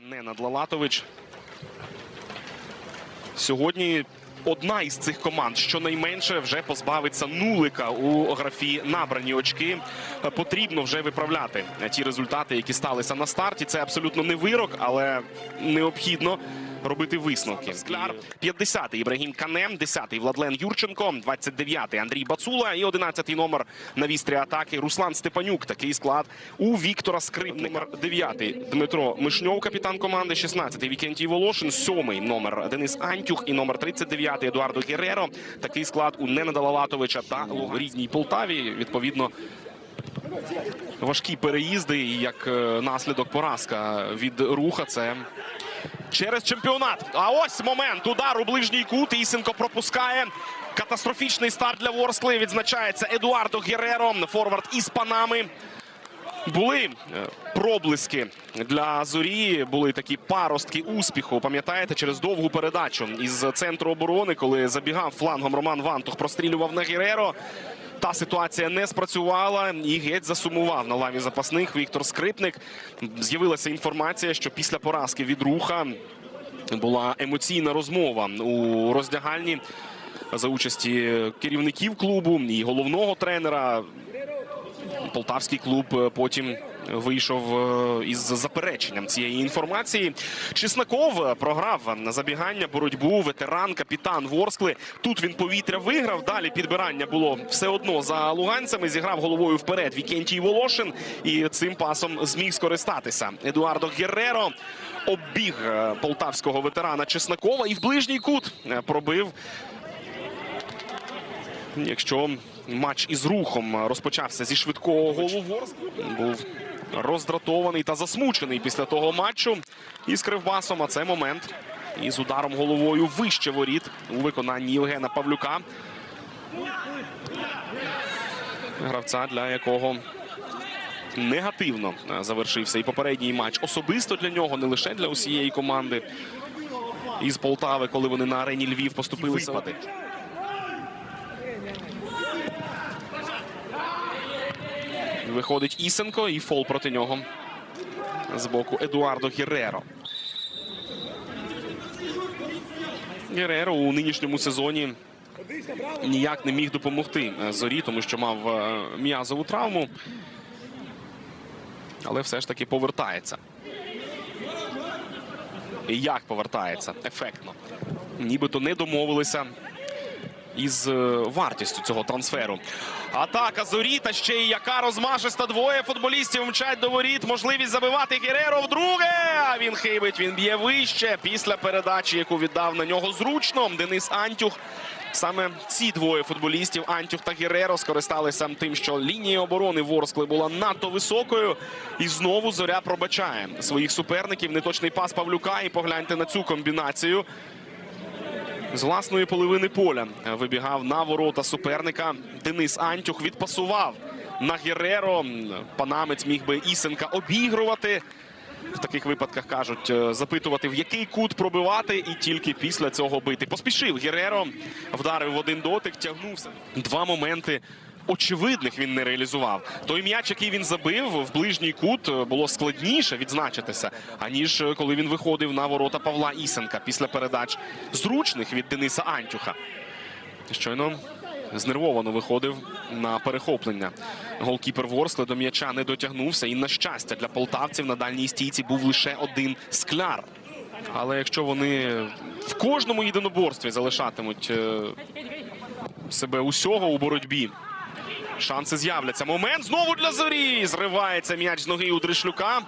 Ненад Лалатович. Сьогодні одна із цих команд, щонайменше, вже позбавиться нулика у графі набрані очки. Потрібно вже виправляти ті результати, які сталися на старті. Це абсолютно не вирок, але необхідно. Робити висновки. Скляр 50-й Ібрагім Канем, 10-й Владлен Юрченко, 29-й Андрій Бацула і 11-й номер на вістрі атаки Руслан Степанюк. Такий склад у Віктора Скрип. Номер 9-й Дмитро Мишньов, капітан команди, 16-й Вікентій Волошин, 7-й номер Денис Антюх і номер 39-й Едуардо Герреро. Такий склад у Ненада Лалатовича та рідній Полтаві. Відповідно, важкі переїзди і як е, наслідок поразка від руха. Це через чемпіонат. А ось момент. Удар у ближній кут. Ісенко пропускає. Катастрофічний старт для Ворскли. Відзначається Едуардо Герреро, форвард із Панами. Були е, проблиски для зорі. Були такі паростки успіху. Пам'ятаєте, через довгу передачу із центру оборони, коли забігав флангом Роман Вантух, прострілював на Гереро. Та ситуація не спрацювала і геть засумував на лаві запасних Віктор Скрипник. З'явилася інформація, що після поразки від руха була емоційна розмова у роздягальні за участі керівників клубу і головного тренера. Полтавський клуб потім вийшов е, із запереченням цієї інформації. Чесноков е, програв на забігання боротьбу. Ветеран, капітан Ворскли. Тут він повітря виграв. Далі підбирання було все одно за луганцями. Зіграв головою вперед Вікентій Волошин і цим пасом зміг скористатися. Едуардо Герреро оббіг е, полтавського ветерана Чеснокова і в ближній кут пробив Якщо матч із рухом розпочався зі швидкого голу Ворск, був роздратований та засмучений після того матчу із Кривбасом. А це момент із ударом головою вище воріт у виконанні Євгена Павлюка. Гравця, для якого негативно завершився і попередній матч. Особисто для нього, не лише для усієї команди із Полтави, коли вони на арені Львів поступилися. Виходить Ісенко і фол проти нього з боку Едуардо Герреро. Герреро у нинішньому сезоні ніяк не міг допомогти зорі, тому що мав е, м'язову травму. Але все ж таки повертається. Як повертається? Ефектно. Нібито не домовилися із е, вартістю цього трансферу. Атака зорі та ще й яка розмашиста. Двоє футболістів мчать до воріт. Можливість забивати Гереро вдруге. А він хибить. Він б'є вище після передачі, яку віддав на нього зручно. Денис Антюх. Саме ці двоє футболістів Антюх та Гереро скористалися тим, що лінія оборони Ворскли була надто високою. І знову зоря пробачає своїх суперників. Неточний пас Павлюка. І погляньте на цю комбінацію. З власної половини поля вибігав на ворота суперника. Денис Антюх відпасував на Гереро. Панамець міг би Ісенка обігрувати. В таких випадках кажуть, е, запитувати, в який кут пробивати, і тільки після цього бити. Поспішив Гереро, вдарив в один дотик, тягнувся. Два моменти. Очевидних він не реалізував. Той м'яч, який він забив в ближній кут, е, було складніше відзначитися, аніж е, коли він виходив на ворота Павла Ісенка після передач зручних від Дениса Антюха. Щойно знервовано виходив на перехоплення. Голкіпер Ворскли до м'яча не дотягнувся. І, на щастя, для полтавців на дальній стійці був лише один скляр. Але якщо вони в кожному єдиноборстві залишатимуть е, себе усього у боротьбі, шанси з'являться. Момент знову для зорі. Зривається м'яч з ноги у Дришлюка.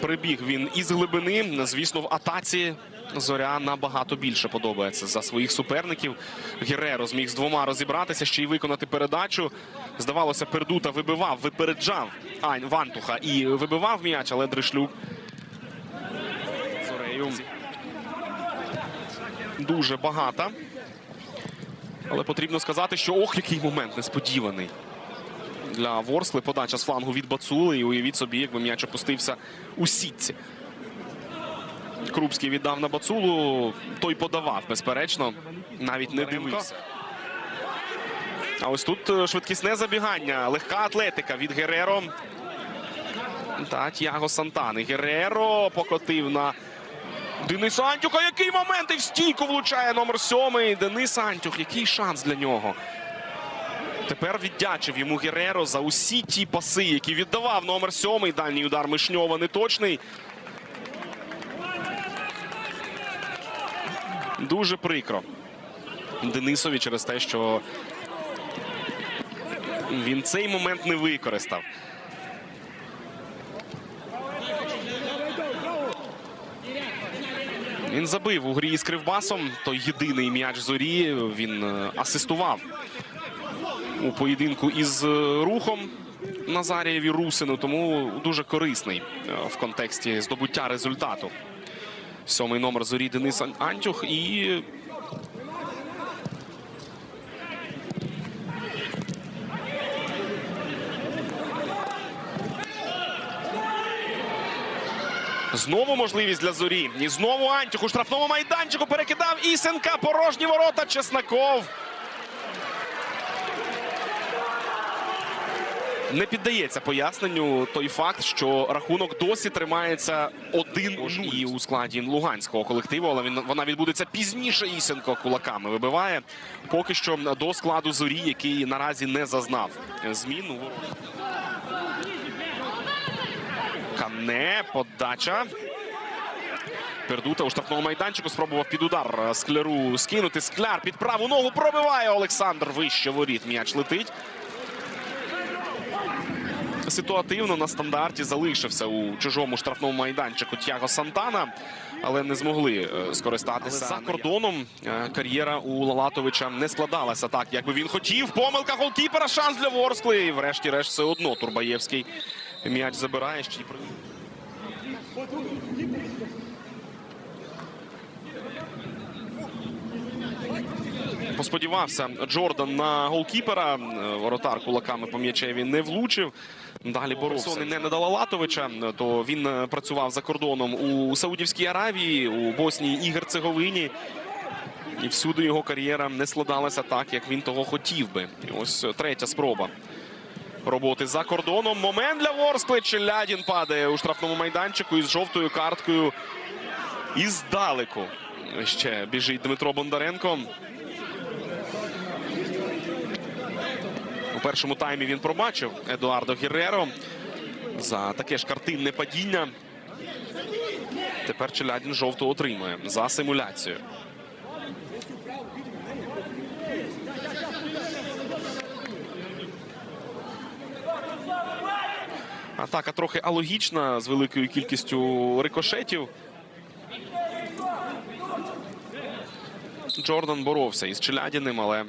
Прибіг він із глибини. Звісно, в атаці зоря набагато більше подобається за своїх суперників. Гереро зміг з двома розібратися, ще й виконати передачу. Здавалося, Пердута вибивав, випереджав Ань Вантуха і вибивав м'яч, але Дришлюк зорею дуже багата. Але потрібно сказати, що ох, який момент несподіваний для Ворскли. Подача з флангу від Бацули. І уявіть собі, якби м'яч опустився у сітці. Крупський віддав на Бацулу. Той подавав, безперечно. Навіть не дивився. А ось тут е, швидкісне забігання. Легка атлетика від Гереро. Та Тяго Сантани. Гереро покотив на Дениса Антюха. Який момент і в стійку влучає номер сьомий. Денис Антюх. Який шанс для нього? Тепер віддячив йому Гереро за усі ті паси, які віддавав номер сьомий. Дальній удар Мишньова неточний. Дуже прикро. Денисові через те, що він цей момент не використав. Він забив у грі із Кривбасом. Той єдиний м'яч зорі. Він е, асистував у поєдинку із е, рухом Назарієві Русину. Тому дуже корисний е, в контексті здобуття результату. Сьомий номер зорі Денис Антюх і Знову можливість для зорі. І знову Антюх у штрафному майданчику перекидав Ісенка. Порожні ворота. Чеснаков. Не піддається поясненню той факт, що рахунок досі тримається 1-0 і у складі луганського колективу, але він вона відбудеться пізніше. Ісенко кулаками вибиває. Поки що до складу зорі, який наразі не зазнав змін. у воротах. Кане, подача. Пердута у штрафному майданчику спробував під удар скляру скинути. Скляр під праву ногу пробиває Олександр. Вище воріт. М'яч летить. Ситуативно на стандарті залишився у чужому штрафному майданчику Тяго Сантана, але не змогли е, скористатися. За кордоном е, кар'єра у Лалатовича не складалася так, як би він хотів. Помилка голкіпера, шанс для Ворскли. І врешті-решт все одно Турбаєвський м'яч забирає. Ще й Посподівався Джордан на голкіпера. Е, Воротар кулаками по м'ячеві не влучив. Далі боровся. не надала Латовича, то він е, працював за кордоном у Саудівській Аравії, у Боснії і Герцеговині. І всюди його кар'єра не складалася так, як він того хотів би. І ось е, третя спроба роботи за кордоном. Момент для Ворскли. Челядін падає у штрафному майданчику із жовтою карткою. І здалеку ще біжить Дмитро Бондаренко. У першому таймі він пробачив Едуардо Герреро за таке ж картинне падіння. Тепер Челядін жовту отримує за симуляцію. Атака трохи алогічна з великою кількістю рикошетів. Джордан боровся із Челядіним, але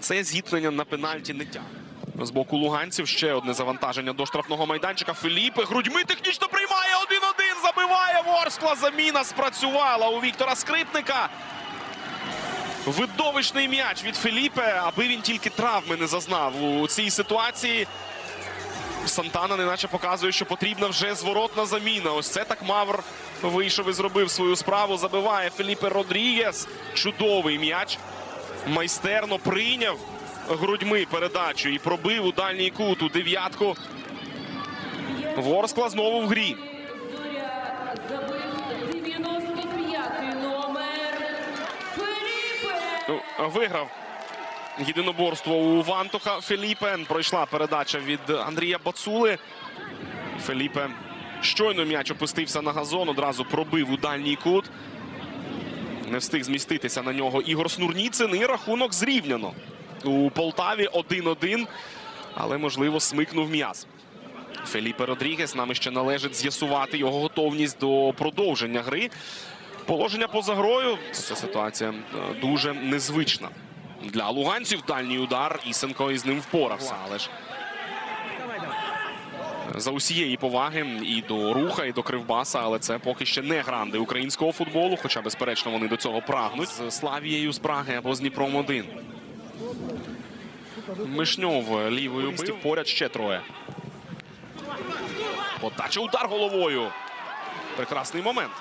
це зіткнення на пенальті не тягне. З боку луганців ще одне завантаження до штрафного майданчика. Філіпе грудьми технічно приймає 1-1. Забиває Ворскла. Заміна спрацювала у Віктора Скрипника. Видовищний м'яч від Філіпе, аби він тільки травми не зазнав у цій ситуації. Сантана неначе показує, що потрібна вже зворотна заміна. Ось це так Мавр вийшов і зробив свою справу. Забиває Феліпе Родрігес. Чудовий м'яч. Майстерно прийняв грудьми передачу і пробив у дальній кут у дев'ятку. Ворскла знову в грі. Забив 95-й номер Феліпе. Ну, Виграв єдиноборство у Вантуха Феліпе. Пройшла передача від Андрія Бацули. Феліпе щойно м'яч опустився на газон, одразу пробив у дальній кут. Не встиг зміститися на нього Ігор Снурніцин. І рахунок зрівняно. У Полтаві 1-1, але, можливо, смикнув м'яз. Феліпе Родрігес нам ще належить з'ясувати його готовність до продовження гри. Положення поза грою. Ця ситуація е, дуже незвична. Для луганців дальній удар. Ісенко із ним впорався. Але ж за усієї поваги і до руха, і до кривбаса, але це поки ще не гранди українського футболу. Хоча, безперечно, вони до цього прагнуть з Славією з Праги або з Дніпром 1 Мишньов лівою бив. Поряд ще троє. Подача удар головою. Прекрасний момент,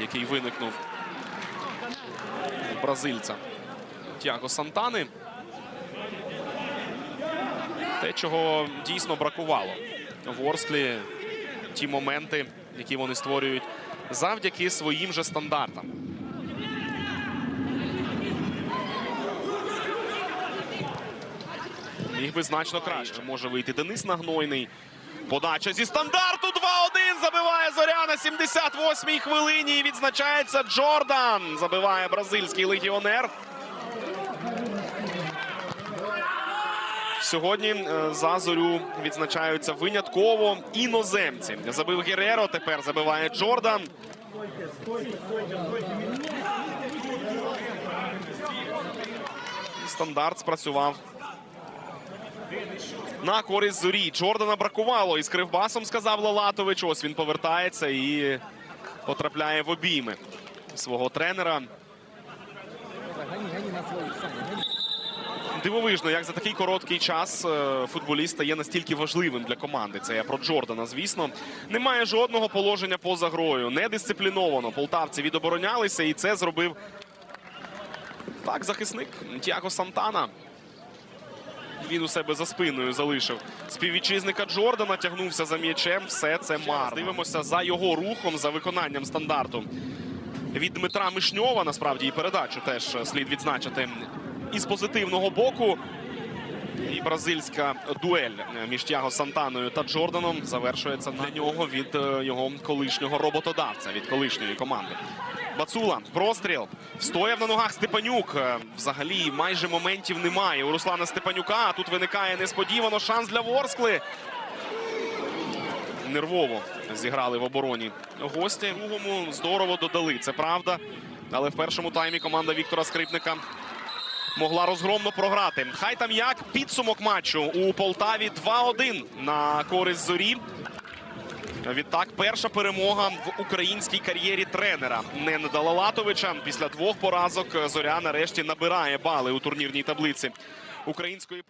який виникнув бразильця Тяго Сантани. Те, чого дійсно бракувало Ворсклі ті моменти, які вони створюють завдяки своїм же стандартам. Міг би значно краще. Може вийти Денис Нагнойний. Подача зі стандарту 2-1 забиває Зоря на 78-й хвилині. І відзначається Джордан. Забиває бразильський легіонер. Сьогодні е, за зорю відзначаються винятково іноземці. Забив Гереро, тепер забиває Джордан. Стандарт спрацював на користь зорі. Джордана бракувало із кривбасом, сказав Лалатович. Ось він повертається і потрапляє в обійми свого тренера. Дивовижно, як за такий короткий час е, футболіст стає настільки важливим для команди. Це я про Джордана, звісно. Немає жодного положення поза грою. Недисципліновано. Полтавці відоборонялися, і це зробив так захисник Тіаго Сантана. Він у себе за спиною залишив співвітчизника Джордана, тягнувся за м'ячем. Все це марно. Дивимося за його рухом, за виконанням стандарту від Дмитра Мишньова. Насправді і передачу теж слід відзначити із позитивного боку. І бразильська дуель між Тяго Сантаною та Джорданом завершується на нього від е, його колишнього роботодавця, від колишньої команди. Бацула, простріл. Стояв на ногах Степанюк. Е, Взагалі майже моментів немає. У Руслана Степанюка тут виникає несподівано шанс для Ворскли. Нервово зіграли в обороні гості. Другому здорово додали. Це правда. Але в першому таймі команда Віктора Скрипника могла розгромно програти. Хай там як підсумок матчу у Полтаві 2-1 на користь зорі. Відтак, перша перемога в українській кар'єрі тренера Нена Далалатовича. Після двох поразок зоря нарешті набирає бали у турнірній таблиці української.